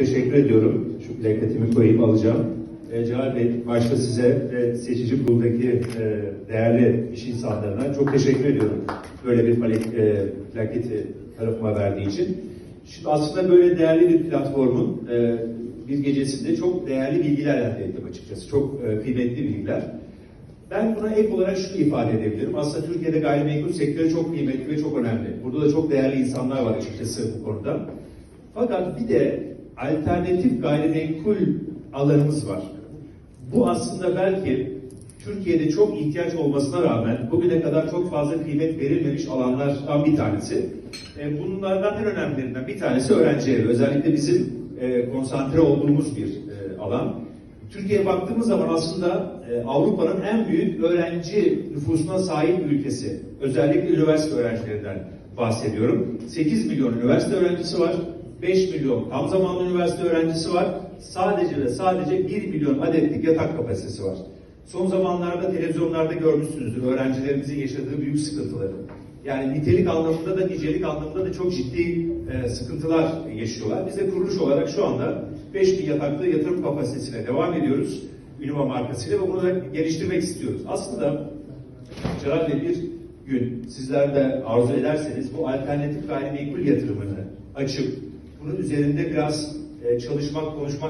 Teşekkür ediyorum. Şu plaketimi koyayım alacağım. E, Celal Bey, başta size ve seçici kurulundaki e, değerli iş insanlarına çok teşekkür ediyorum. Böyle bir e, plaketi tarafıma verdiği için. Şimdi aslında böyle değerli bir platformun e, bir gecesinde çok değerli bilgiler elde ettim açıkçası. Çok e, kıymetli bilgiler. Ben buna ek olarak şunu ifade edebilirim. Aslında Türkiye'de gayrimenkul sektörü çok kıymetli ve çok önemli. Burada da çok değerli insanlar var açıkçası bu konuda. Fakat bir de alternatif gayrimenkul alanımız var. Bu aslında belki Türkiye'de çok ihtiyaç olmasına rağmen bugüne kadar çok fazla kıymet verilmemiş alanlardan bir tanesi. E, Bunlardan en önemlilerinden bir tanesi öğrenci evi. Özellikle bizim e, konsantre olduğumuz bir e, alan. Türkiye'ye baktığımız zaman aslında e, Avrupa'nın en büyük öğrenci nüfusuna sahip ülkesi. Özellikle üniversite öğrencilerinden bahsediyorum. 8 milyon üniversite öğrencisi var. 5 milyon tam zamanlı üniversite öğrencisi var. Sadece ve sadece 1 milyon adetlik yatak kapasitesi var. Son zamanlarda televizyonlarda görmüşsünüzdür öğrencilerimizin yaşadığı büyük sıkıntıları. Yani nitelik anlamında da nicelik anlamında da çok ciddi e, sıkıntılar yaşıyorlar. Biz de kuruluş olarak şu anda 5000 yataklı yatırım kapasitesine devam ediyoruz. Ünima markasıyla ve bunu da geliştirmek istiyoruz. Aslında Bey bir gün sizler de arzu ederseniz bu alternatif gayrimenkul yatırımını açıp bunun üzerinde biraz e, çalışmak, konuşmak